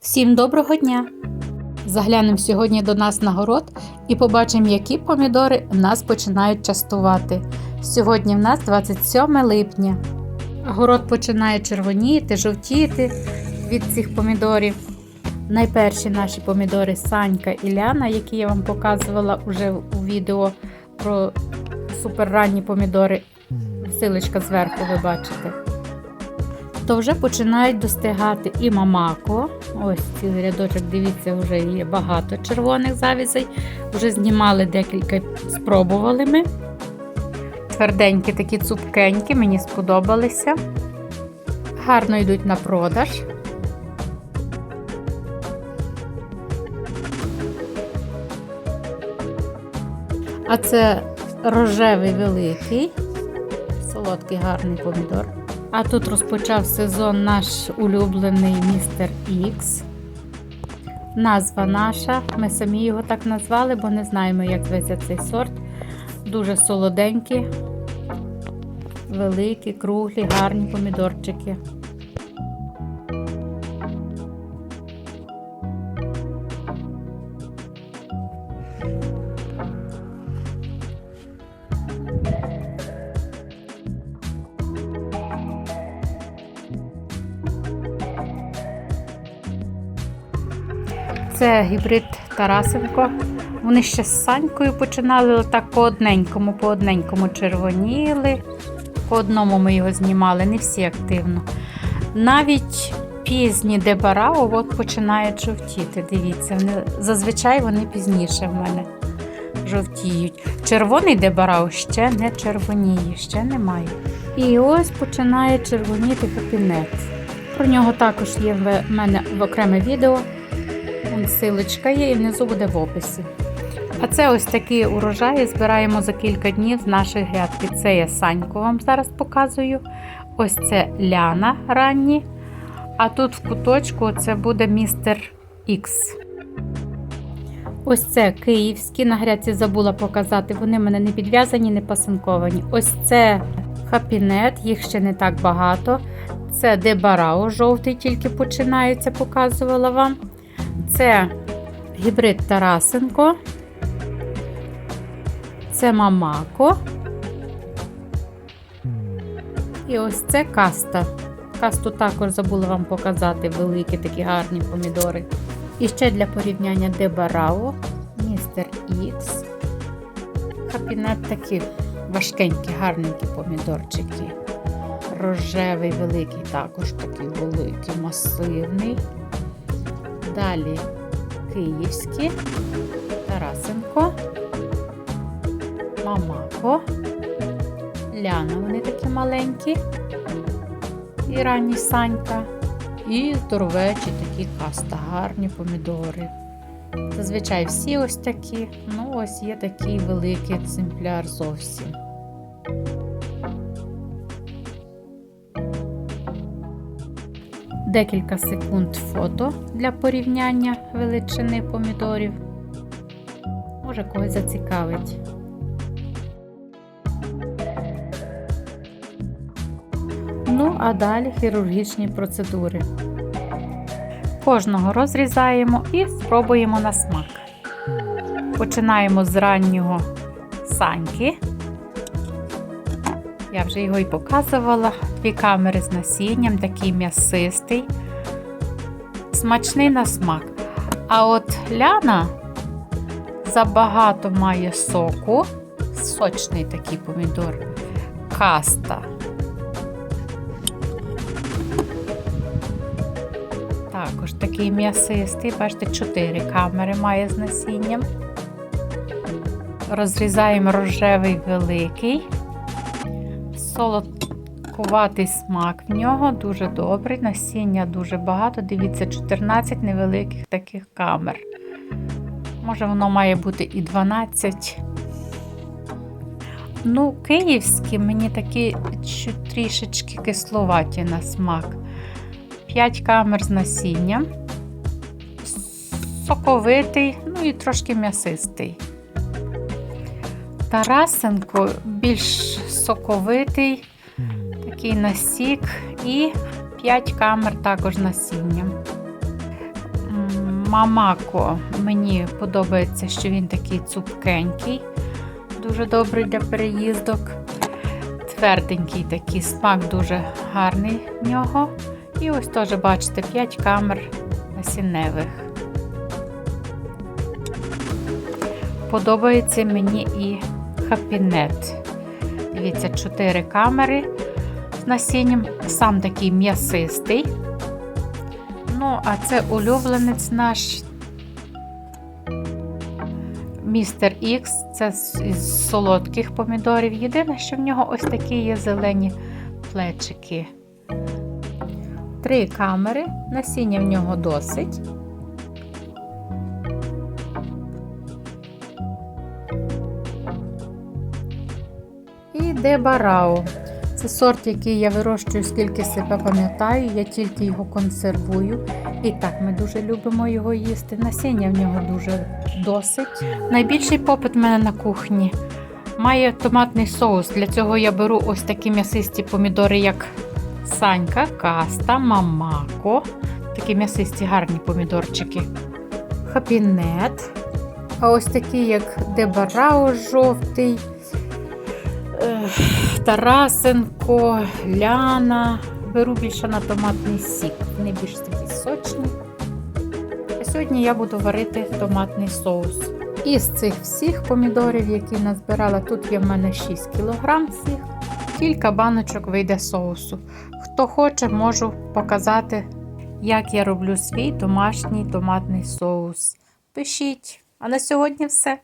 Всім доброго дня! Заглянемо сьогодні до нас на город і побачимо, які помідори нас починають частувати. Сьогодні в нас 27 липня. Город починає червоніти, жовтіти від цих помідорів. Найперші наші помідори Санька і Ляна, які я вам показувала вже у відео про суперранні помідори. Силочка зверху ви бачите то вже починають достигати і мамако. Ось цілий рядочок, дивіться, вже є багато червоних завізей. Вже знімали декілька, спробували ми. Тверденькі такі цупкенькі, мені сподобалися. Гарно йдуть на продаж. А це рожевий великий, солодкий гарний помідор. А тут розпочав сезон наш улюблений містер Ікс. Назва наша. Ми самі його так назвали, бо не знаємо, як зветься цей сорт. Дуже солоденькі, великі, круглі, гарні помідорчики. Це гібрид Тарасенко. Вони ще з Санькою починали але так по одненькому, по одненькому червоніли. По одному ми його знімали, не всі активно. Навіть пізні дебарао от починають жовтіти. Дивіться, вони, зазвичай вони пізніше в мене жовтіють. Червоний дебарао ще не червоніє, ще немає. І ось починає червоніти капінет. Про нього також є в мене в окреме відео. Силочка є і внизу буде в описі. А це ось такі урожаї збираємо за кілька днів з нашої грядки. Це я Саньку вам зараз показую. Ось це Ляна ранні. А тут в куточку це буде містер Ікс. Ось це київські. На грядці забула показати. Вони в мене не підв'язані, не пасинковані. Ось це хапінет, їх ще не так багато. Це дебарао жовтий, тільки починається, показувала вам. Це гібрид Тарасенко. Це Мамако. І ось це каста. Касту також забула вам показати великі такі гарні помідори. І ще для порівняння Дебарао, Містер Ікс. Капінет такі важкенькі, гарненькі помідорчики. Рожевий великий, також такий великий, масивний. Далі київські, Тарасенко, Мамако, Ляна, вони такі маленькі, і ранні санька, і здоровечі такі каста, гарні помідори. Зазвичай всі ось такі, ну ось є такий великий екземпляр зовсім. Декілька секунд фото для порівняння величини помідорів. Може когось зацікавить. Ну, а далі хірургічні процедури. Кожного розрізаємо і спробуємо на смак. Починаємо з раннього саньки. Я вже його і показувала. Дві камери з насінням, такий м'ясистий, смачний на смак. А от ляна забагато має соку, сочний такий помідор, каста. Також такий м'ясистий, бачите, 4 камери має з насінням. Розрізаємо рожевий великий, солодкуватий смак в нього, дуже добрий, насіння дуже багато. Дивіться, 14 невеликих таких камер. Може, воно має бути і 12. Ну, київські мені такі трішечки кисловаті на смак. 5 камер з насінням, соковитий, ну і трошки м'ясистий. Тарасенко більш соковитий, такий насік і 5 камер також насінням. Мамако. Мені подобається, що він такий цупкенький, дуже добрий для переїздок. Тверденький такий смак дуже гарний в нього. І ось теж, бачите, 5 камер насінневих. Подобається мені і хапінет. Дивіться, 4 камери з насінням. Сам такий м'ясистий. Ну, а це улюбленець наш Містер Ікс. Це з солодких помідорів. Єдине, що в нього ось такі є зелені плечики. Три камери, насіння в нього досить. І Дебарао. Це сорт, який я вирощую, скільки себе пам'ятаю, я тільки його консервую. І так, ми дуже любимо його їсти. Насіння в нього дуже досить. Найбільший попит в мене на кухні має томатний соус. Для цього я беру ось такі м'ясисті помідори, як Санька, Каста, Мамако. Такі м'ясисті гарні помідорчики. Хапінет. А ось такі, як Дебарао жовтий. Тарасенко, Ляна. Беру більше на томатний сік. Вони більш такі сочні. А сьогодні я буду варити томатний соус. Із цих всіх помідорів, які назбирала, тут є в мене 6 кг всіх. Кілька баночок вийде соусу. Хто хоче, можу показати, як я роблю свій домашній томатний соус. Пишіть. А на сьогодні все.